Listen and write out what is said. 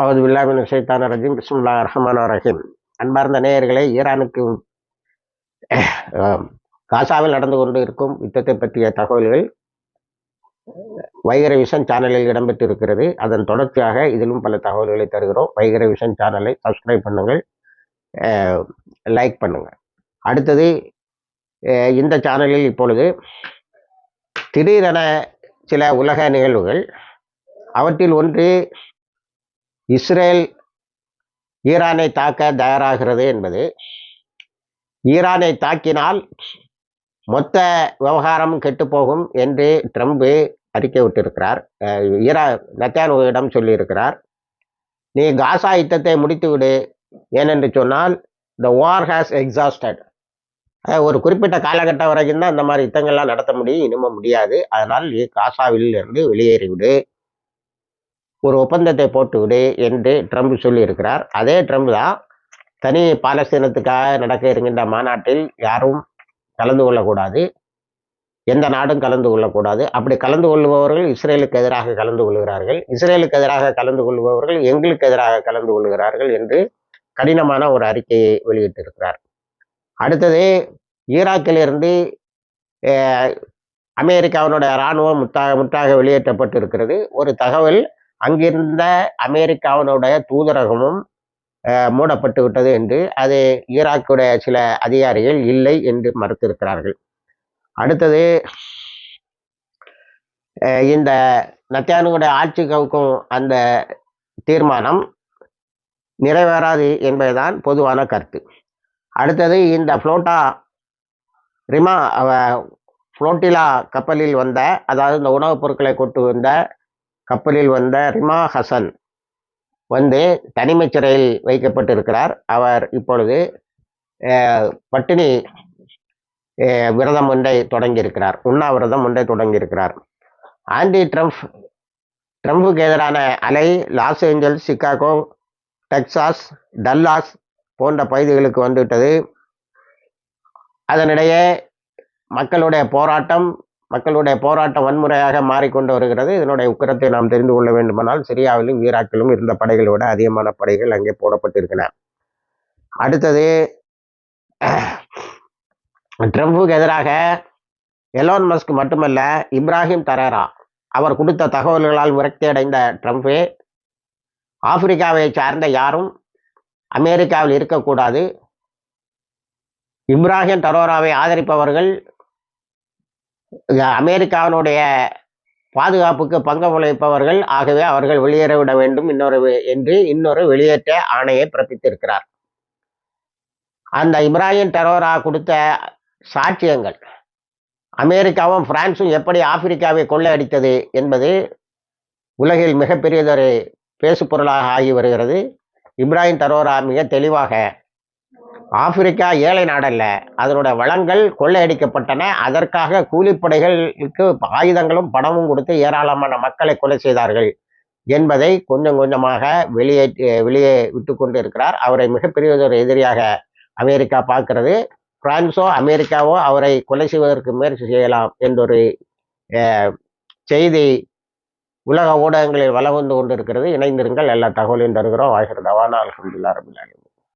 அவது வில்லாமின் சைத்தான ரஜீம் பிஸ்முல்லா ரஹமான ரஹீம். அன்பார்ந்த நேயர்களே ஈரானுக்கு காசாவில் நடந்து கொண்டு இருக்கும் யுத்தத்தை பற்றிய தகவல்கள் வைகர விஷன் சேனலில் இடம்பெற்றிருக்கிறது. அதன் தொடர்ச்சியாக இதிலும் பல தகவல்களை தருகிறோம். வைகர விஷன் சேனலை சப்ஸ்கிரைப் பண்ணுங்கள் லைக் பண்ணுங்கள். அடுத்தது இந்த சேனலில் இப்பொழுது திடீரென சில உலக நிகழ்வுகள் அவற்றில் ஒன்று இஸ்ரேல் ஈரானை தாக்க தயாராகிறது என்பது ஈரானை தாக்கினால் மொத்த விவகாரம் கெட்டுப்போகும் என்று ட்ரம்ப் அறிக்கை விட்டிருக்கிறார். ஈரா நத்தியானுவிடம் சொல்லியிருக்கிறார். நீ காசா யுத்தத்தை முடித்து விடு ஏனென்று சொன்னால் த வார் ஹேஸ் எக்ஸாஸ்டட் ஒரு குறிப்பிட்ட காலகட்டம் வரைக்கும் தான் இந்த மாதிரி யுத்தங்கள்லாம் நடத்த முடியும் இனிமே முடியாது. அதனால் நீ காசாவில் இருந்து வெளியேறிவிடு. ஒரு ஒப்பந்தத்தை போட்டுவிடு என்று ட்ரம்ப் சொல்லியிருக்கிறார். அதே ட்ரம்ப் தான் தனி பாலஸ்தீனத்துக்காக நடக்க இருக்கின்ற மாநாட்டில் யாரும் கலந்து கொள்ளக்கூடாது. எந்த நாடும் கலந்து கொள்ளக்கூடாது. அப்படி கலந்து கொள்பவர்கள் இஸ்ரேலுக்கு எதிராக கலந்து கொள்கிறார்கள். இஸ்ரேலுக்கு எதிராக கலந்து கொள்பவர்கள் எங்களுக்கு எதிராக கலந்து கொள்கிறார்கள் என்று கடினமான ஒரு அறிக்கையை வெளியிட்டிருக்கிறார். அடுத்தது ஈராக்கிலிருந்து அமெரிக்காவினுடைய இராணுவம் முத்தாக முத்தாக வெளியேற்றப்பட்டிருக்கிறது. ஒரு தகவல் அங்கிருந்த அமெரிக்காவினுடைய தூதரகமும் மூடப்பட்டு விட்டது என்று அது ஈராக்குடைய சில அதிகாரிகள் இல்லை என்று மறுத்திருக்கிறார்கள். அடுத்தது இந்த நத்தியானுடைய ஆட்சி கவுக்கும் அந்த தீர்மானம் நிறைவேறாது என்பதுதான் பொதுவான கருத்து. அடுத்தது இந்த ஃப்ளோட்டா ரிமா ஃப்ளோட்டிலா கப்பலில் வந்த அதாவது இந்த உணவுப் பொருட்களை கொண்டு வந்த கப்பலில் வந்த ரிமா ஹசன் வந்து தனிமை சிறையில் வைக்கப்பட்டிருக்கிறார். அவர் இப்பொழுது பட்டினி விரதம் ஒன்றை தொடங்கியிருக்கிறார். உண்ணாவிரதம் ஒன்றை தொடங்கியிருக்கிறார். ஆண்டி ட்ரம்ப் ட்ரம்புக்கு எதிரான அலை Los Angeles Chicago Texas Dallas போன்ற பகுதிகளுக்கு வந்துவிட்டது. அதனிடையே மக்களுடைய போராட்டம் மக்களுடைய போராட்டம் வன்முறையாக மாறிக்கொண்டு வருகிறது. இதனுடைய உக்கரத்தை நாம் தெரிந்து கொள்ள வேண்டுமானால் சிரியாவிலும் ஈராக்கிலும் இருந்த படைகளை விட அதிகமான படைகள் அங்கே போடப்பட்டிருக்கின்றன அடுத்தது ட்ரம்புக்கு எதிராக எலோன் மஸ்க் மட்டுமல்ல இப்ராஹிம் தரேரா அவர் கொடுத்த தகவல்களால் விரக்தி அடைந்த ட்ரம்ப்பு ஆப்பிரிக்காவை சார்ந்த யாரும் அமெரிக்காவில் இருக்கக்கூடாது. இப்ராஹிம் தரோராவை ஆதரிப்பவர்கள் அமெரிக்காவினுடைய பாதுகாப்புக்கு பங்கம் விளைவிப்பவர்கள் ஆகவே அவர்கள் வெளியேற விட வேண்டும் இன்னொரு என்று இன்னொரு வெளியேற்ற ஆணையை பிறப்பித்திருக்கிறார். அந்த இப்ராஹிம் டரோரா கொடுத்த சாட்சியங்கள் அமெரிக்காவும் பிரான்சும் எப்படி ஆப்பிரிக்காவை கொள்ளையடித்தது என்பது உலகில் மிகப்பெரியதொரு பேசுபொருளாக ஆகி வருகிறது. இப்ராஹிம் டரோரா மிக தெளிவாக ஆப்பிரிக்கா ஏழை நாடல்ல அதனோட வளங்கள் கொள்ளையடிக்கப்பட்டன. அதற்காக கூலிப்படைகளுக்கு ஆயுதங்களும் பணமும் கொடுத்து ஏராளமான மக்களை கொலை செய்தார்கள் என்பதை கொஞ்சம் கொஞ்சமாக வெளியே வெளியே விட்டு கொண்டு இருக்கிறார் அவரை மிகப்பெரியதொரு எதிரியாக அமெரிக்கா பார்க்கிறது. பிரான்ஸோ அமெரிக்காவோ அவரை கொலை செய்வதற்கு முயற்சி செய்யலாம் என்றொரு செய்தி உலக ஊடகங்களில் வளம் வந்து கொண்டிருக்கிறது. இணைந்திருங்கள். எல்லா தகவலையும் தருகிறோம். வாய்கிறது அவானா அலமதுல்லா ரபுல்லாலும்